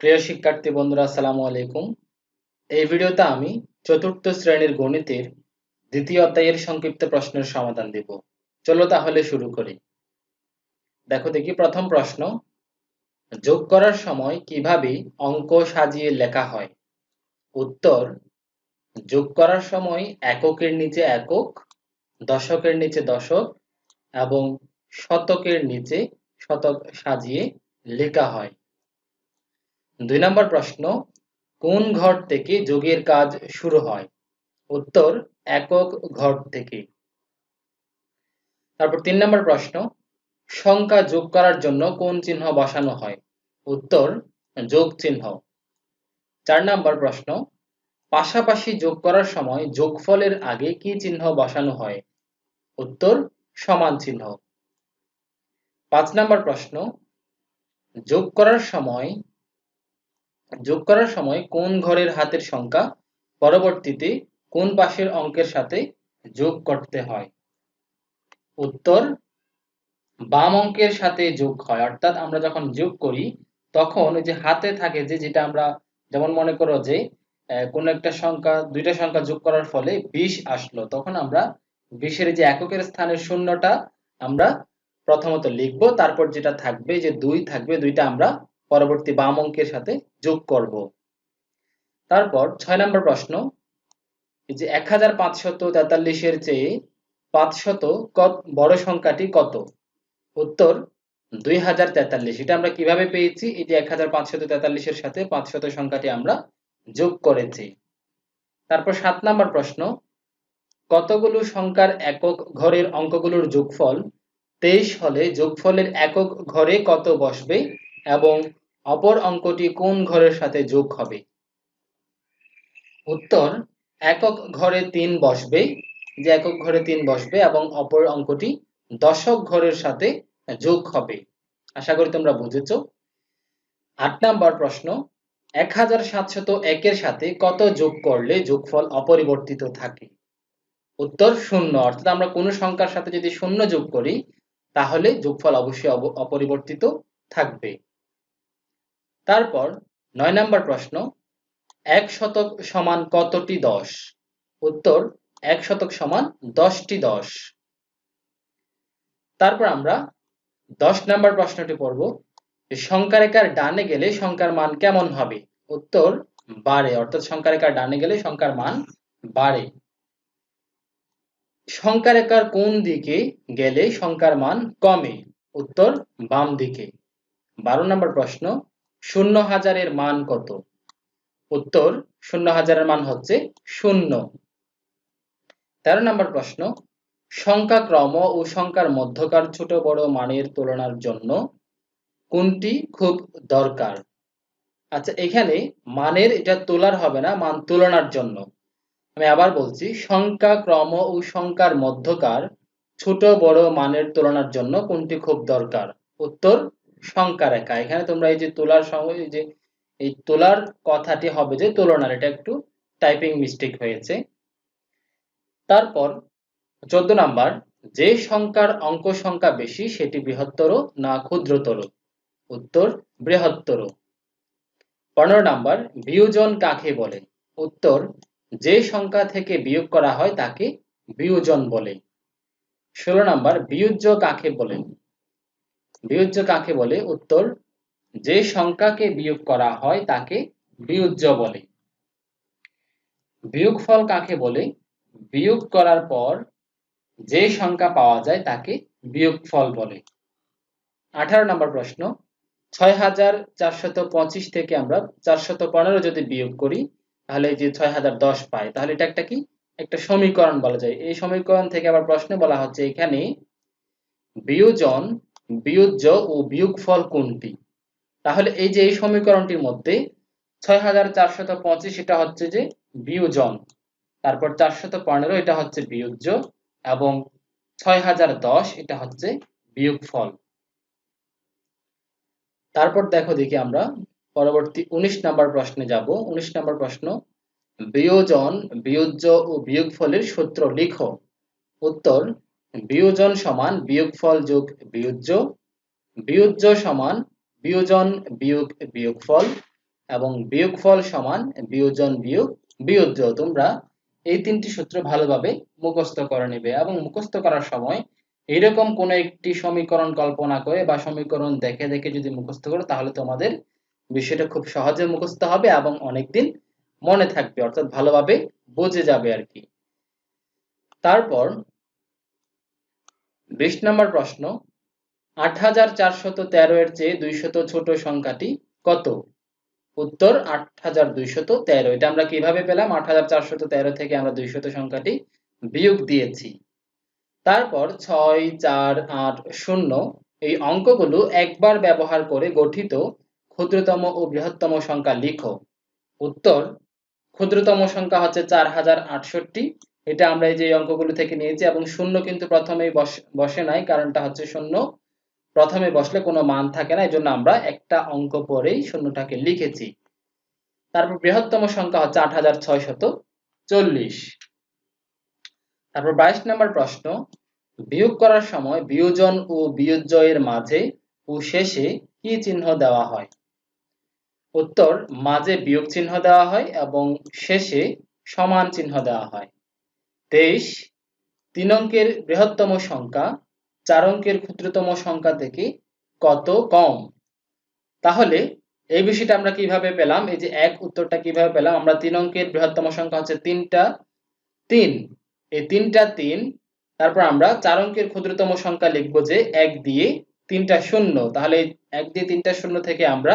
প্রিয় শিক্ষার্থী বন্ধুরা, আসসালামু আলাইকুম। এই ভিডিওতে আমি চতুর্থ শ্রেণির গণিতের দ্বিতীয় অধ্যায়ের সংক্ষিপ্ত প্রশ্নের সমাধান দেব। চলো তাহলে শুরু করি। দেখো দেখি, প্রথম প্রশ্ন, যোগ করার সময় কীভাবে অঙ্ক সাজিয়ে লেখা হয়? উত্তর, যোগ করার সময় এককের নিচে একক, দশকের নিচে দশক এবং শতকের নিচে শতক সাজিয়ে লেখা হয়। দুই নম্বর প্রশ্ন, কোন ঘর থেকে যোগের কাজ শুরু হয়? উত্তর, একক ঘর থেকে। তারপর তিন নম্বর প্রশ্ন, সংখ্যা যোগ করার জন্য কোন চিহ্ন বসানো হয়? উত্তর, যোগ চিহ্ন। চার নম্বর প্রশ্ন, পাশাপাশি যোগ করার সময় যোগফলের আগে কি চিহ্ন বসানো হয়? উত্তর, সমান চিহ্ন। পাঁচ নম্বর প্রশ্ন, যোগ করার সময় যোগ করার সময় কোন ঘরের হাতের সংখ্যা পরবর্তীতে কোন পাশের অঙ্কের সাথে যোগ করতে হয়? উত্তর, বাম অঙ্কের সাথে যোগ হয়। অর্থাৎ আমরা যখন যোগ করি, তখন যে হাতে থাকে যে, যেটা আমরা যেমন মনে করো যে কোন একটা সংখ্যা, দুইটা সংখ্যা যোগ করার ফলে বিশ আসলো, তখন আমরা বিশের যে এককের স্থানের শূন্যটা আমরা প্রথমত লিখব। তারপর যেটা থাকবে যে দুই থাকবে, দুইটা আমরা পরবর্তী বাম অঙ্কের সাথে যোগ করব। তারপর ছয় নম্বর প্রশ্ন যে এক হাজার পাঁচশত তেতাল্লিশের চেয়ে পাঁচশত কত, বড় সংখ্যাটি কত? উত্তর, দুই হাজার তেতাল্লিশ। এটা আমরা কীভাবে পেয়েছি? এটি এক হাজার পাঁচশত তেতাল্লিশের সাথে পাঁচশত সংখ্যাটি আমরা যোগ করেছি। তারপর সাত নম্বর প্রশ্ন, কতগুলো সংখ্যার একক ঘরের অঙ্কগুলোর যোগফল? তেইশ হলে যোগফলের একক ঘরে কত বসবে? এবং অপর অঙ্কটি কোন ঘরের সাথে যোগ হবে? উত্তর, একক ঘরে তিন বসবে, যে একক ঘরে তিন বসবে এবং অপর অঙ্কটি দশক ঘরের সাথে যোগ হবে। আশা করি তোমরা বুঝেছ। আট নাম্বার প্রশ্ন, এক হাজার সাতশত একের সাথে কত যোগ করলে যোগফল অপরিবর্তিত থাকে? উত্তর, শূন্য। অর্থাৎ আমরা কোনো সংখ্যার সাথে যদি শূন্য যোগ করি, তাহলে যোগফল অবশ্যই অপরিবর্তিত থাকবে। তারপর নয় নম্বর প্রশ্ন, এক শতক সমান কতটি দশ? উত্তর, এক শতক সমান দশটি দশ। তারপর আমরা দশ নম্বর প্রশ্নটি পড়ব সংখ্যা রেখার ডানে গেলে সংখ্যার মান কেমন হবে? উত্তর বাড়ে অর্থাৎ সংখ্যা রেখার ডানে গেলে সংখ্যার মান বাড়ে সংখ্যা রেখার কোন দিকে গেলে সংখ্যার মান কমে? উত্তর, বাম দিকে। বারো নম্বর প্রশ্ন শূন্য হাজারের মান কত? উত্তর শূন্য হাজারের মান হচ্ছে শূন্য। তেরো নম্বর প্রশ্ন, সংখ্যা ক্রম ও সংখ্যার মধ্যকার ছোট বড় মানের তুলনার জন্য কোনটি খুব দরকার? আচ্ছা এখানে মানের এটা তোলার হবে না, মান তুলনার জন্য। আমি আবার বলছি, সংখ্যা ক্রম ও সংখ্যার মধ্যকার ছোট বড় মানের তুলনার জন্য কোনটি খুব দরকার? উত্তর সংখ্যা রেখা। এখানে তোমরা এই যে তোলার সময় যে, এই তোলার কথাটি হবে যে তুলনার, এটা একটু টাইপিং মিস্টেক হয়েছে। তারপর চোদ্দ নাম্বার, যে সংখ্যার অঙ্ক সংখ্যা বেশি সেটি বৃহত্তর না ক্ষুদ্রতর? উত্তর, বৃহত্তর। পনেরো নাম্বার, বিয়োজন কাকে বলে? উত্তর, যে সংখ্যা থেকে বিয়োগ করা হয় তাকে বিয়োজন বলে। ষোলো নাম্বার, বিয়োজ্য কাকে বলে? বিয়োজ্য কাকে বলে? উত্তর, যে সংখ্যাকে বিয়োগ করা হয় তাকে বিয়োজ্য বলে। বিয়োগফল কাকে বলে? বিয়োগ করার পর যে সংখ্যা পাওয়া যায় তাকে বিয়োগফল বলে। আঠারো নম্বর প্রশ্ন, ছয় হাজার চারশত পঁচিশ থেকে আমরা চারশত পনেরো যদি বিয়োগ করি, তাহলে যে ছয় হাজার দশ পাই, তাহলে এটা একটা কি? একটা সমীকরণ বলা যায়। এই সমীকরণ থেকে আবার প্রশ্নে বলা হচ্ছে, এখানে বিয়োজন বিয়োজ্য ও বিয়োগফল কোনটি? তাহলে এই যে এই সমীকরণটির মধ্যে ছয় হাজার চারশত পঁচিশ এটা হচ্ছে যে বিয়োজন। তারপর চারশত পনেরো এটা হচ্ছে বিয়োজ্য এবং ছয় হাজার দশ এটা হচ্ছে বিয়োগফল। তারপর দেখো দেখি আমরা পরবর্তী ১৯ নাম্বার প্রশ্নে যাব। ১৯ নাম্বার প্রশ্ন, বিয়োজন বিয়োজ্য ও বিয়োগফলের সূত্র লিখো। উত্তর বিয়োজন সমান বিয়োগফল যোগ বিয়োজ্য বিয়োজ্য সমান বিয়োজন বিয়োগ বিয়োগফল এবং বিয়োগফল সমান বিয়োজন বিয়োগ বিয়োজ্য। তোমরা এই তিনটি সূত্র ভালোভাবে মুখস্থ করে নেবে এবং মুখস্থ করার সময় এইরকম কোনো একটি সমীকরণ কল্পনা করে বা সমীকরণ দেখে দেখে যদি মুখস্থ করো তাহলে তোমাদের বিষয়টা খুব সহজে মুখস্থ হবে এবং অনেকদিন মনে থাকবে, অর্থাৎ ভালোভাবে বুঝে যাবে আর কি। তারপর বিশ নম্বর প্রশ্ন, আট হাজার চারশত তেরো এর চেয়ে দুইশত ছোট সংখ্যাটি কত? উত্তর, আট হাজার দুইশত তেরো। এটা আমরা কীভাবে পেলাম? আট হাজার চারশত তেরো থেকে আমরা দুইশত সংখ্যাটি বিয়োগ দিয়েছি। তারপর ছয়, চার, আট, শূন্য এই অঙ্কগুলো একবার ব্যবহার করে গঠিত ক্ষুদ্রতম ও বৃহত্তম সংখ্যা লিখো। উত্তর, ক্ষুদ্রতম সংখ্যা হচ্ছে চার হাজার আটষট্টি। এটা আমরা এই যে অঙ্কগুলো থেকে নিয়েছি এবং শূন্য কিন্তু প্রথমেই বসে নাই, কারণটা হচ্ছে শূন্য। প্রথমে বসলে কোনো মান থাকে না এই জন্য আমরা একটা অঙ্ক পরেই শূন্যটাকে লিখেছি। তারপর বৃহত্তম সংখ্যা হচ্ছে আট হাজার ছয়শত চল্লিশ। তারপর বাইশ নম্বর প্রশ্ন, বিয়োগ করার সময় বিয়োজন ও বিয়োজ্য এর মাঝে ও শেষে কি চিহ্ন দেওয়া হয়? উত্তর, মাঝে বিয়োগ চিহ্ন দেওয়া হয় এবং শেষে সমান চিহ্ন দেওয়া হয়। তেইশ, তিন অঙ্কের বৃহত্তম সংখ্যা, চার অঙ্কের ক্ষুদ্রতম সংখ্যা থেকে কত কম? তাহলে এই বিষয়টা আমরা কীভাবে পেলাম? এই যে এক উত্তরটা কীভাবে পেলাম? আমরা তিন অঙ্কের বৃহত্তম সংখ্যা হচ্ছে তিনটা তিন। এই তিনটা তিন, তারপর আমরা চার অঙ্কের ক্ষুদ্রতম সংখ্যা লিখব যে এক দিয়ে তিনটা শূন্য। তাহলে এক দিয়ে তিনটা শূন্য থেকে আমরা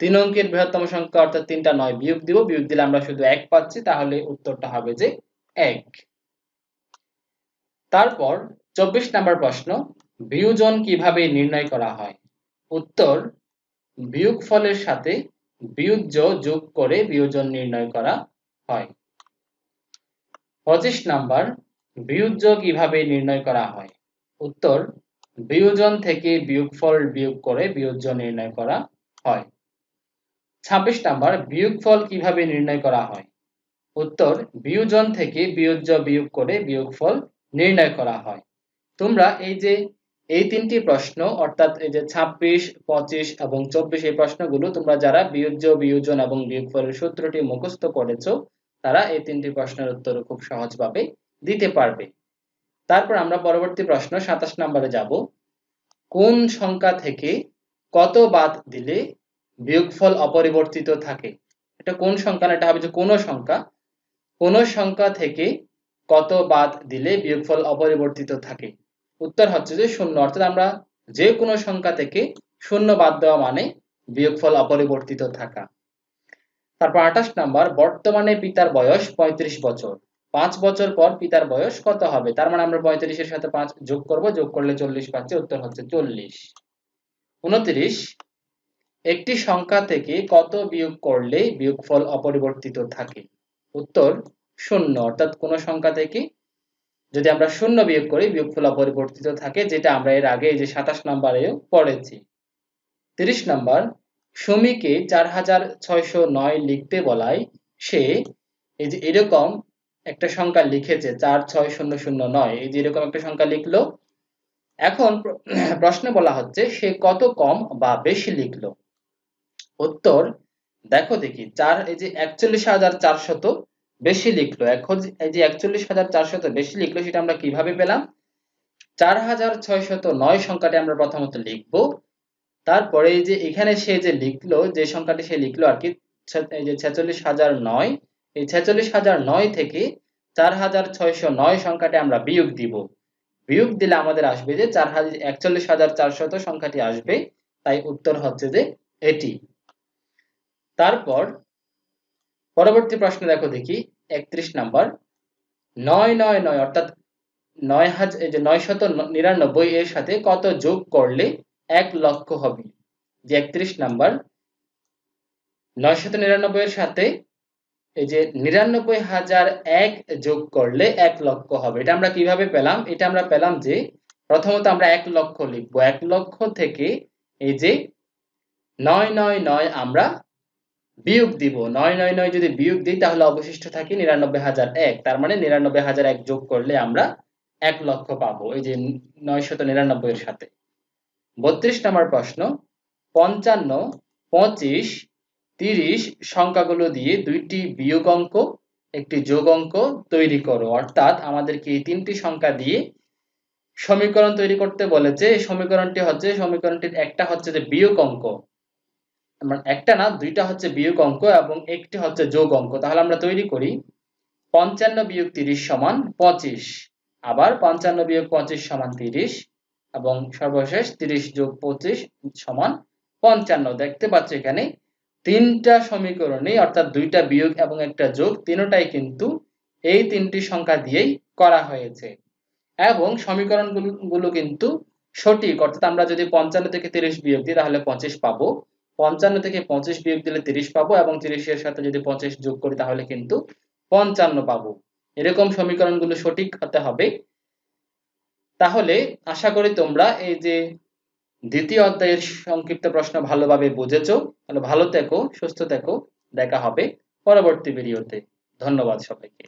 তিন অঙ্কের বৃহত্তম সংখ্যা অর্থাৎ তিনটা নয় বিয়োগ দিব। বিয়োগ দিলে আমরা শুধু এক পাচ্ছি। তাহলে উত্তরটা হবে যে এক। তারপর চব্বিশ নম্বর প্রশ্ন বিয়োজন কীভাবে নির্ণয় করা হয়? উত্তর বিয়োগ ফলের সাথে বিয়োজ্য যোগ করে বিয়োজন নির্ণয় করা হয়। পঁচিশ নাম্বার, বিয়োজ্য কীভাবে নির্ণয় করা হয়? উত্তর, বিয়োজন থেকে বিয়োগফল বিয়োগ করে বিয়োজ্য নির্ণয় করা হয়। ছাব্বিশ নাম্বার, বিয়োগফল কীভাবে নির্ণয় করা হয়? উত্তর, বিয়োজন থেকে বিয়োজ্য বিয়োগ করে বিয়োগফল নির্ণয় করা হয়। তোমরা এই যে, এই তিনটি প্রশ্ন, অর্থাৎ এই যে ছাব্বিশ, পঁচিশ এবং চব্বিশ এই প্রশ্নগুলো তোমরা যারা বিয়োজ্য, বিয়োজন এবং বিয়োগফলের সূত্রটি মুখস্থ করেছ, তারা এই তিনটি প্রশ্নের উত্তর খুব সহজভাবে দিতে পারবে। তারপর আমরা পরবর্তী প্রশ্ন, সাতাশ নম্বরে যাব। কোন সংখ্যা থেকে কত বাদ দিলে বিয়োগফল অপরিবর্তিত থাকে? এটা কোন সংখ্যা না, এটা হবে যে কোন সংখ্যা। কোন সংখ্যা থেকে কত বাদ দিলে বিয়োগফল অপরিবর্তিত থাকে? উত্তর হচ্ছে যে শূন্য। অর্থাৎ আমরা যে কোনো সংখ্যা থেকে শূন্য বাদ দেওয়া মানে বিয়োগফল অপরিবর্তিত থাকা। তারপর আঠাশ নাম্বার, বর্তমানে পিতার বয়স ৩৫ বছর। পাঁচ বছর পর পিতার বয়স কত হবে? তার মানে আমরা পঁয়ত্রিশের সাথে পাঁচ যোগ করব, যোগ করলে চল্লিশ পাচ্ছি, উত্তর হচ্ছে চল্লিশ। উনত্রিশ, একটি সংখ্যা থেকে কত বিয়োগ করলে বিয়োগফল অপরিবর্তিত থাকে? উত্তর শূন্য, অর্থাৎ কোন সংখ্যা থেকে যদি আমরা শূন্য বিয়োগ করি, বিয়োগফল অপরিবর্তিত থাকে, যেটা আমরা এর আগে এই যে সাতাশ নম্বরেও পড়েছি। তিরিশ নম্বর, সমীকে চার হাজার ছয়শো নয় লিখতে বলায় সে এই যে এরকম একটা সংখ্যা লিখেছে, চার ছয় শূন্য শূন্য নয়, এই যে এরকম একটা সংখ্যা লিখলো। এখন প্রশ্নে বলা হচ্ছে, সে কত কম বা বেশি লিখলো? উত্তর, দেখো দেখি, চার, এই যে একচল্লিশ হাজার চারশত বেশি লিখলো। এখন এই যে একচল্লিশ হাজার চারশত বেশি লিখলো, সেটা আমরা কীভাবে পেলাম? চার হাজার ছয়শত নয় সংখ্যাটি আমরা প্রথমত লিখব। তারপরে এই যে এখানে সে যে লিখলো, যে সংখ্যাটি সে লিখলো আর কি এই যে ছেচল্লিশ হাজার নয়, এই ছেচল্লিশ হাজার নয় থেকে চার হাজার ছয়শো নয় সংখ্যাটি আমরা বিয়োগ দিব। বিয়োগ দিলে আমাদের আসবে যে চার হাজার একচল্লিশ হাজার চারশত সংখ্যাটি আসবে। তাই উত্তর হচ্ছে যে এটি। তারপর পরবর্তী প্রশ্ন দেখো দেখি, একত্রিশ নাম্বার। নয় নয় নয়, অর্থাৎ নয় হাজার যে নয় শত নিরানব্বই এর সাথে কত যোগ করলে এক লক্ষ হবে? যে একত্রিশ নাম্বার, নয় শত নিরানব্বই এর সাথে এই যে নিরানব্বই হাজার এক যোগ করলে এক লক্ষ হবে। এটা আমরা কীভাবে পেলাম? এটা আমরা পেলাম যে প্রথমত আমরা এক লক্ষ লিখব। এক লক্ষ থেকে এই যে নয় নয় নয় আমরা বিয়োগ দিব, নয় নয় নয় যদি বিয়োগ দিই, তাহলে অবশিষ্ট থাকে নিরানব্বই হাজার এক। তার মানে নিরানব্বই হাজার এক যোগ করলে আমরা এক লক্ষ পাবো, এই যে নয় শত নিরানব্বই এর সাথে। বত্রিশ নম্বর প্রশ্ন, পঞ্চান্ন, পঁচিশ, তিরিশ সংখ্যাগুলো দিয়ে দুইটি বিয়োগ অঙ্ক, একটি যোগ অঙ্ক তৈরি করো। অর্থাৎ আমাদেরকে এই তিনটি সংখ্যা দিয়ে সমীকরণ তৈরি করতে বলেছে। এই সমীকরণটি হচ্ছে, সমীকরণটির একটা হচ্ছে যে বিয়োগ অঙ্ক। একটা না, দুইটা হচ্ছে বিয়োগ অঙ্ক এবং একটি হচ্ছে যোগ অঙ্ক। তাহলে আমরা তৈরি করি, পঞ্চান্ন বিয়োগ তিরিশ সমান পঁচিশ। আবার পঞ্চান্ন বিয়োগ পঁচিশ সমান তিরিশ এবং সর্বশেষ তিরিশ যোগ পঁচিশ সমান পঞ্চান্ন। দেখতে পাচ্ছ এখানে তিনটা সমীকরণে, অর্থাৎ দুইটা বিয়োগ এবং একটা যোগ, তিনটাই কিন্তু এই তিনটি সংখ্যা দিয়েই করা হয়েছে। এবং সমীকরণগুলো কিন্তু সঠিক, অর্থাৎ আমরা যদি পঞ্চান্ন থেকে তিরিশ বিয়োগ দিই, তাহলে পঁচিশ পাবো। পঞ্চান্ন থেকে পঁচিশ বিয়োগ দিলে তিরিশ পাবো এবং তিরিশের সাথে যদি পঁচিশ যোগ করি তাহলে কিন্তু পঞ্চান্ন পাবো। এরকম সমীকরণগুলো সঠিক হতে হবে। তাহলে আশা করি তোমরা এই যে দ্বিতীয় অধ্যায়ের সংক্ষিপ্ত প্রশ্ন ভালোভাবে বুঝেছ। তাহলে ভালো থেকো, সুস্থ থেকো। দেখা হবে পরবর্তী ভিডিওতে। ধন্যবাদ সবাইকে।